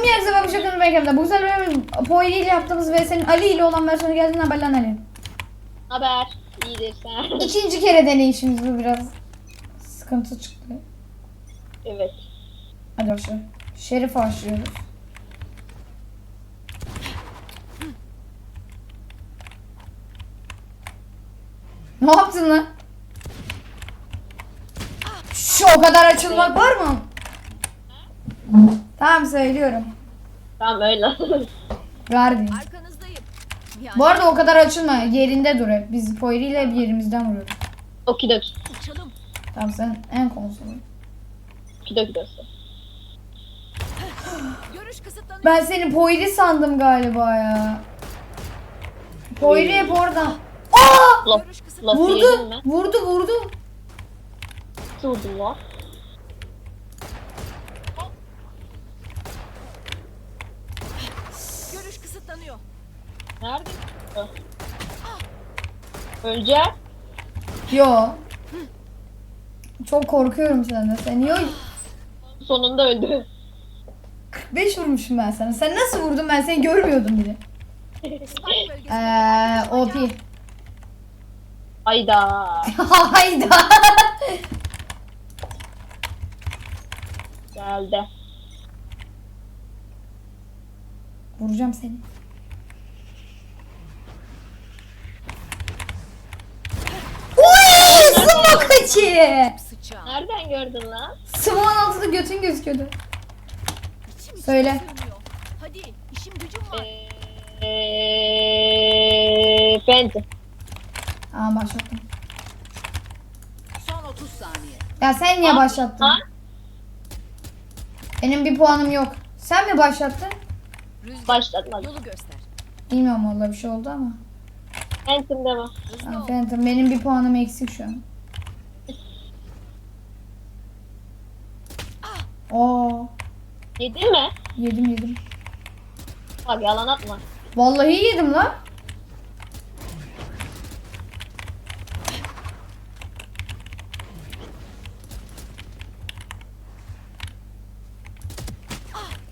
Selam iyi akşamlar bu şakanın beklemde. Bu güzel bölümün Poyri ile yaptığımız ve senin Ali ile olan versiyonu geldiğinden haberlen Ali. Haber. İyidir sen. İkinci kere deneyişimiz bu biraz. Sıkıntı çıktı. evet. Hadi başla. Şerif başlıyoruz. Ne yaptın lan? Şu o kadar açılmak var mı? Tamam söylüyorum. Tamam öyle. Verdi. Arkanızdayım. Yani Bu arada o kadar açılma. Yerinde dur hep. Biz Poyri ile bir yerimizden vuruyoruz. Okidoki. uçalım. Tamam sen en konsolu. Okidoki dostum. Görüş kısıtlanıyor. Ben seni Poyri sandım galiba ya. Poyri hep oradan. Aa! Laf, Görüş kısıtlanıyor. lafı yedin Vurdu. mi? Vurdu vurdu. Vurdum lan. Görüş kısıtlanıyor. Nerede? Öleceğim. Yo. Çok korkuyorum senden. Sen niye Sonunda öldü. 45 vurmuşum ben sana. Sen nasıl vurdun ben seni görmüyordum bile. Eee OP. Hayda. Hayda. Geldi. Vuracağım seni. Uy! Sıçağı. Nereden gördün lan? Sıvağın altında götün gözüküyordu. Söyle. Hadi işim gücüm var. Eee... Fenty. Aa başlattım. Son 30 saniye. Ya sen niye başlattın? Ha? Benim bir puanım yok. Sen mi başlattın? Rüzgar Başlatmadım. yolu göster. Bilmiyorum valla bir şey oldu ama. Phantom devam. Hızlı ol. Phantom benim bir puanım eksik şu an. Oo, Yedin mi? yedim yedim. Bak yalan atma. Vallahi yedim lan.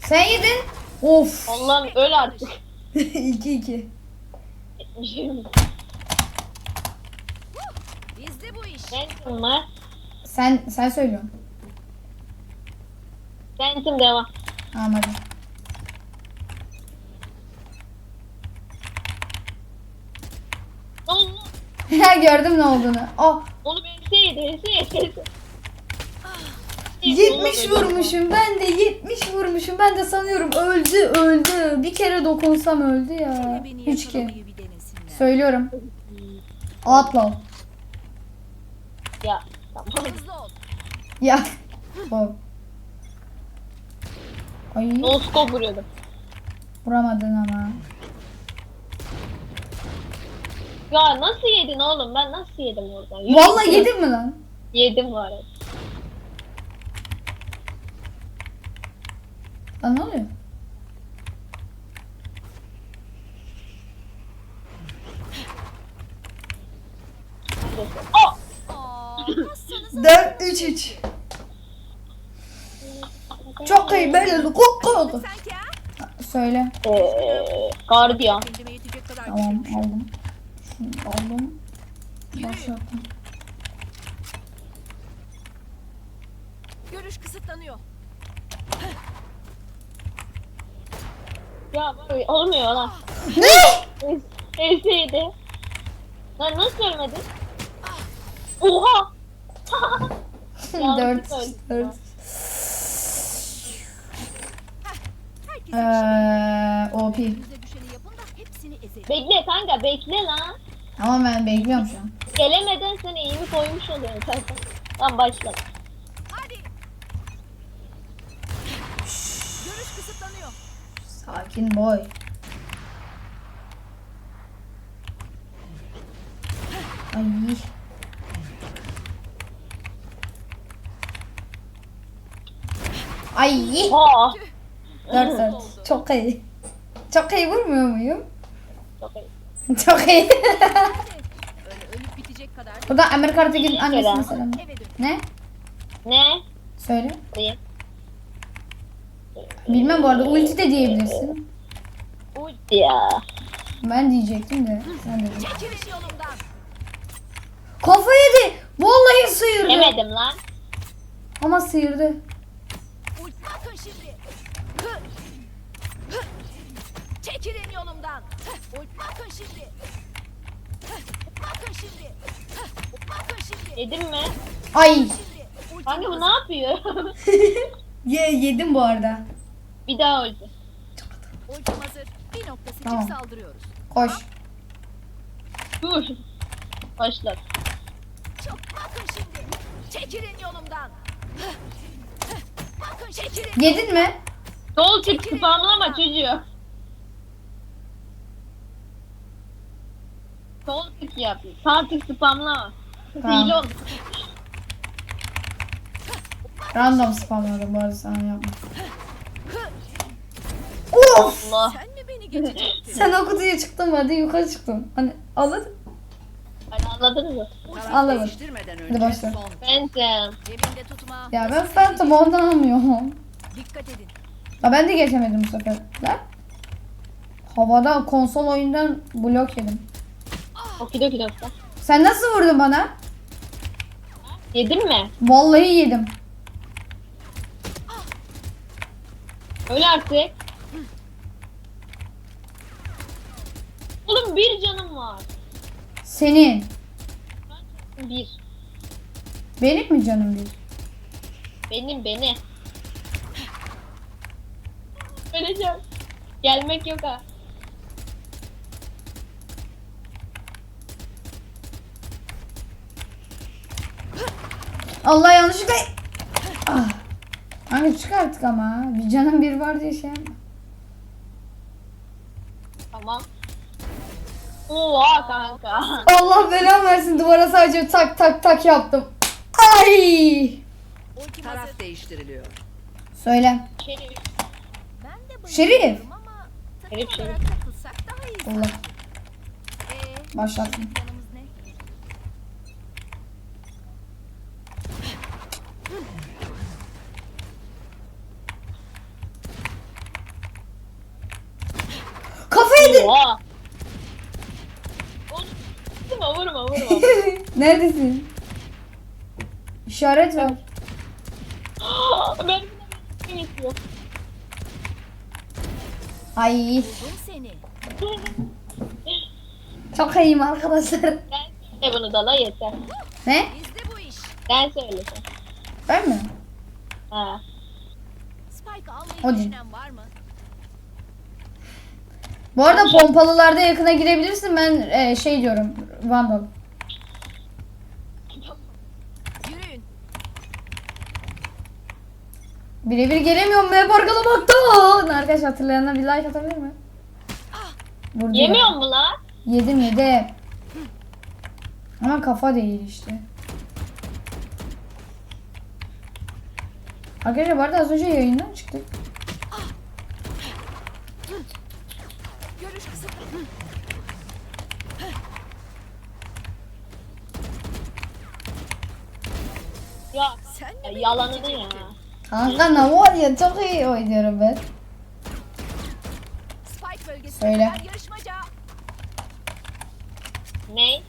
Sen yedin. Of. Allah'ım öl artık. 2 2. Etmişim. Bizde bu iş. Mı? Sen sen söylüyorsun. Phantom devam. Tamam hadi. Allah. Gördüm ne olduğunu. Oh, Onu benseydi. Benseydi. 70 vurmuşum ben de 70 vurmuşum ben de sanıyorum öldü öldü bir kere dokunsam öldü ya 3 ki söylüyorum atla Ya tamam. Ya Wow. Ay No scope vuruyordum. vuramadın ama Ya nasıl yedin oğlum? Ben nasıl yedim oradan? Yürü vallahi yedin mi lan Yedim var. lan ne oluyor Oh! Aa, kassanız 4 3 3 çok iyi böyle kok oldu söyle Eee, gardiyan. Tamam küçülmüşüm. aldım Şunu aldım başlattım Görüş kısıtlanıyor. Ya olmuyor lan. ne Neyse Lan nasıl ölmedin? Oha! Ya, 4 öldüm 4 Herkes Eee OP. Bekle kanka bekle lan. Ama ben bekliyorum şu an. Gelemeden seni iyi mi koymuş oluyorsun zaten. Tamam başla. Hadi. Görüş kısıtlanıyor. Sakin boy. Ay. Ay. Ha! Dört dört. Çok iyi. Çok iyi vurmuyor muyum? Çok iyi. Çok iyi. Öyle ölüp bitecek kadar. Annesine Selam. selam. Eve dön. Ne? Ne? Söyle. İyi. Bilmem bu arada ulti de diyebilirsin. Ulti ya. Ben diyecektim de sen dedin. Çekilin yolumdan. Kafa yedi. Vallahi sıyırdı. Yemedim lan. Ama sıyırdı. Ult bakın şimdi. Hı. Çekilin yolumdan. Bakın şimdi. Bakın şimdi. Bakın şimdi. Yedim mi? Ay. Kanka bu ne yapıyor? Ye, yedim bu arada. bir daha ulti. Ultim hazır. Bir nokta seçip Tamam. saldırıyoruz. Koş. Dur. Başlat. Çok bakın şimdi. Çekilin yolumdan. Bakın çekilin. Yedin mi? Sol tık spamlama çocuğu. Sol tık yap. Sağ tık spamlama. Tamam. Hile. Random spamladım bu arada sana yapma. Of. Allah. Sen mi beni geçecektin? Sen o kutuya çıktın hadi yukarı çıktın. Hani alır. Hani anladınız mı? Değiştirmeden Hadi başla. son Bence. Cebinde tutma. Ya ben Phantom ondan almıyorum. Dikkat edin. Ya ben de geçemedim bu sefer. Lan. Havada konsol oyundan blok yedim. Okidoki doktor. Sen nasıl vurdun bana? Yedin mi? Vallahi yedim. Öyle artık. Oğlum bir canım var. Senin. Bir. Benim mi canım bir? Benim beni. Öleceğim. Gelmek yok ha. Allah yanlışlıkla... Ah. Hani çık artık ama. Bir canım bir var diye şey yapma. Tamam. Oha kanka. Allah belamı versin duvara sadece tak tak tak yaptım. Ay! Taraf değiştiriliyor. Söyle. Şerif. Ben de Şerif. Şerif, iyi. Allah. Ee, Başlattım. planımız ne? Kafa yedi. Oha. Vurma vurma vurma. Neredesin? İşaret ver. ben geçiyor. Ay Buldum seni. çok iyiyim arkadaşlar. Ben söyle bunu dala yeter. Ne? Bizde bu iş. Ben söylesem. Ben mi? Ha. Spike almayı düşünen var mı? Bu arada pompalılarda yakına girebilirsin. Ben e, şey diyorum. Vandal. Birebir gelemiyorum be pargalamaktan. Arkadaş hatırlayanlar bir like atabilir mi? Ya. Yemiyor mu lan? Yedim yedim. Ama kafa değil işte. Arkadaşlar bu arada az önce yayından çıktık. Görüş kısıtlı. Ya Sen ya beni yalanını ya. geçecektin? Kanka ne var ya çok iyi oynuyorum ben. Spike bölgesi. Söyle. Yarışmaca. Ne?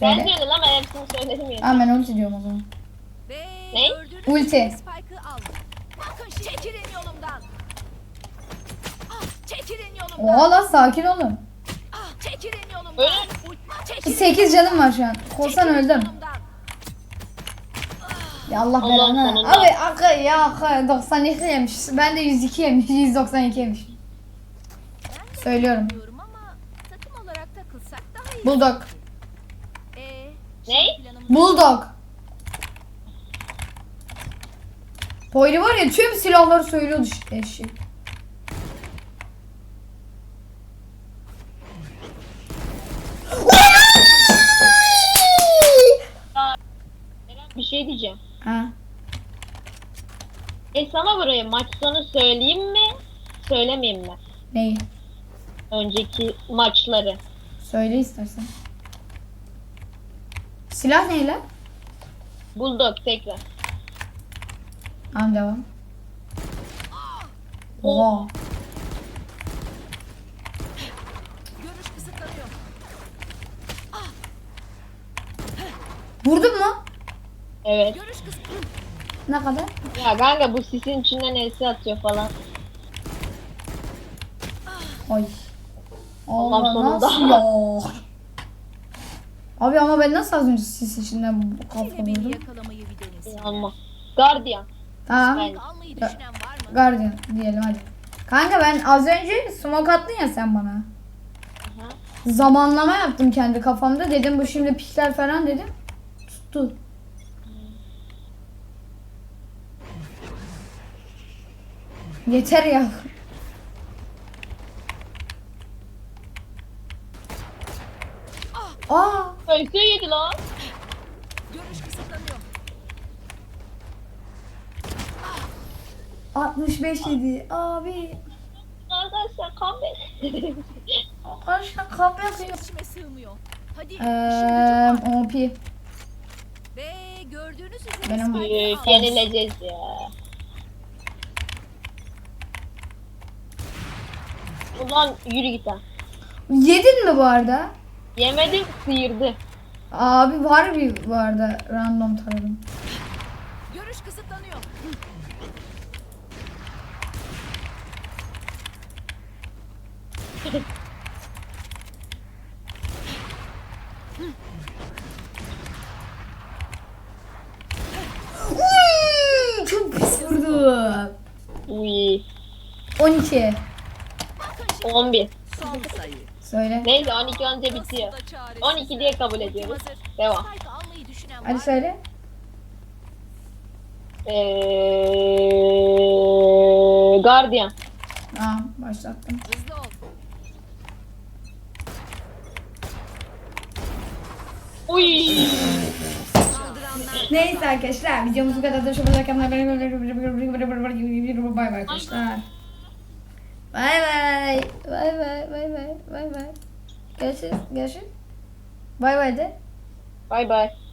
Ben Söyle. söyle lan ben hepsini söyledim ya. Aa ben ulti diyorum o zaman. Ve Ne? Ulti. Spike'ı aldım. Bakın şimdi. Çekilin yolumdan. Çekilin yolumdan. Oha lan sakin olun. Ah, çekilin yolumdan. Öyle. Çekilin 8 canım var şu an. Korsan Çekilin öldüm. yolumdan. Ya Allah Allah'ım belanı. sonunda. Abi akı ya akı 92 yemiş. Ben de 102 yemiş. 192 yemiş. Ben de Söylüyorum. Diyorum ama takım olarak takılsak daha iyi. Bulldog. Ee, Ne? şimdi planımız- Bulldog. Poyri var ya tüm silahları söylüyordu eşek. Eren, Bir şey diyeceğim. Ha. E sana burayı maç sonu söyleyeyim mi? Söylemeyeyim mi? Neyi? Önceki maçları. Söyle istersen. Silah neyle? Bulldog tekrar. Tamam devam. Oha. Vurdun mu? Evet. Ne kadar? Ya kanka bu sisin içinden esi atıyor falan. Ay. Allah sonunda. nasıl ya? Abi ama ben nasıl az önce sis içinden bu Yine kafa beni vurdum? yakalamayı bir denesin. İnanma. Guardian. Tamam. Ben- Almayı düşünen var mı? Guardian diyelim hadi. Kanka ben az önce smoke attın ya sen bana. Aha. Zamanlama yaptım kendi kafamda. Dedim bu şimdi pikler falan dedim. Tuttu. Yeter ya. Aa, Esi yedi lan. Görüş kısıtlanıyor. 65 yedi. Abi. Arkadaşlar kahve. Arkadaşlar kahve yapıyor. İçime sığmıyor. Hadi şimdi OP. Ve gördüğünüz üzere Benim- yenileceğiz ya. Ulan yürü git ha. Yedin mi bu arada? Yemedim sıyırdı. Abi var bir bu arada random taradım. Görüş kısıtlanıyor. Uy, çok pis vurdu. Uy. 12. Bakın şimdi 11. son sayı. Söyle. Neyse 12 önce bitiyor. Nasıl da çaresiz. 12 diye kabul ediyoruz. Devam. Hadi söyle. Eee Guardian. Aa, başlattım. Hızlı ol. Uy. Neyse arkadaşlar videomuz bu kadar da şu kanalına bay bay arkadaşlar. Bay bay. Bay bay bay bay bay bay. Görüşürüz. Görüşürüz. Bay bay de. Bay bay.